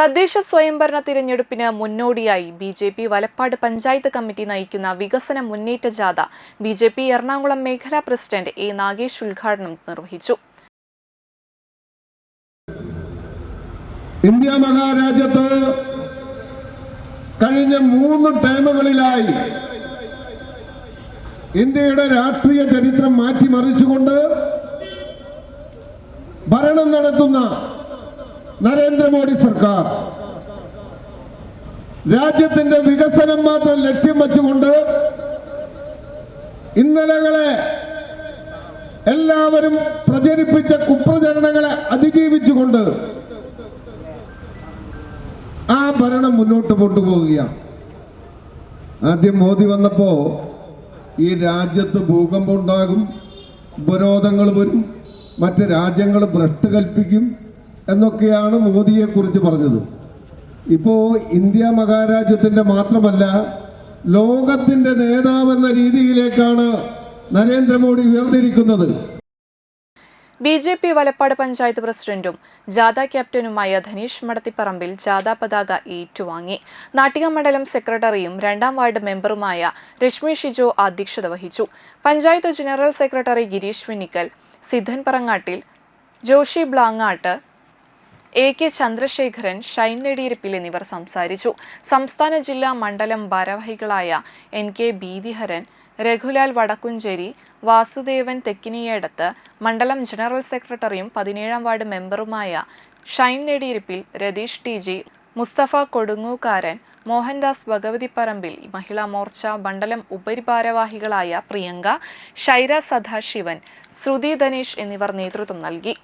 തദ്ദേശ സ്വയംഭരണ തിരഞ്ഞെടുപ്പിന് മുന്നോടിയായി B J P Valappad panchayat committee നയിക്കുന്ന വികസന മുന്നേറ്റ ജാഥ ബി ജെ പി എറണാകുളം മേഖലാ പ്രസിഡന്റ് എ നാഗേഷ് ഉദ്ഘാടനം നിർവഹിച്ചു. ഇന്ത്യ മഹാരാജ്യത്ത് കഴിഞ്ഞ മൂന്ന് ടൈമുകളിലായി ഇന്ത്യയുടെ രാഷ്ട്രീയ ചരിത്രം മാറ്റിമറിച്ചുകൊണ്ട് ഭരണം നടത്തുന്ന നരേന്ദ്രമോദി സർക്കാർ. രാജ്യത്തിന്റെ വികസനം മാത്രം ലക്ഷ്യം വെച്ചുകൊണ്ട് ഇന്നലകളെ എല്ലാവരും പ്രചരിപ്പിച്ച കുപ്രചരണങ്ങളെ അതിജീവിച്ചുകൊണ്ട് ആ ഭരണം മുന്നോട്ട് കൊണ്ടുപോവുകയാണ്. ആദ്യം മോദി വന്നപ്പോ ഈ രാജ്യത്ത് ഭൂകമ്പം ഉണ്ടാകും ഉപരോധങ്ങൾ വരും മറ്റ് രാജ്യങ്ങൾ ഭ്രഷ്ട് കൽപ്പിക്കും എന്നൊക്കെയാണ് മോദിയെക്കുറിച്ച് പറഞ്ഞത്. ഇപ്പോ ഇന്ത്യ മഹാരാജ്യത്തിന്റെ മാത്രമല്ല ലോകത്തിന്റെ നേതാവെന്ന രീതിയിലേക്കാണ് Narendra Modi ഉയർന്നിരിക്കുന്നത്. B J P Valappad panchayat പ്രസിഡന്റും ജാഥ ക്യാപ്റ്റനുമായ ധനീഷ് മടത്തിപ്പറമ്പിൽ ജാഥ പതാക ഏറ്റുവാങ്ങി. നാട്ടിക മണ്ഡലം സെക്രട്ടറിയും രണ്ടാം വാർഡ് മെമ്പറുമായ രശ്മി ഷിജോ അധ്യക്ഷത വഹിച്ചു. Panchayat general secretary Girish Vennikkal Siddhan Parangattil Joshy Blangad A K Chandrasekharan Shine Nediyirippil എന്നിവർ സംസാരിച്ചു. സംസ്ഥാന ജില്ലാ മണ്ഡലം ഭാരവാഹികളായ എൻ കെ ബീതിഹരൻ രഘുലാൽ വടക്കുഞ്ചേരി വാസുദേവൻ തെക്കിനിയടത്ത് മണ്ഡലം ജനറൽ സെക്രട്ടറിയും പതിനേഴാം വാർഡ് മെമ്പറുമായ ഷൈൻ നെടിയിരിപ്പിൽ രതീഷ് ടി ജി മുസ്തഫ കൊടുങ്ങൂക്കാരൻ മോഹൻദാസ് ഭഗവതി പറമ്പിൽ മഹിളാ മോർച്ച മണ്ഡലം ഉപരിഭാരവാഹികളായ പ്രിയങ്ക ഷൈര സദാശിവൻ ശ്രുതി ധനേഷ് എന്നിവർ നേതൃത്വം നൽകി.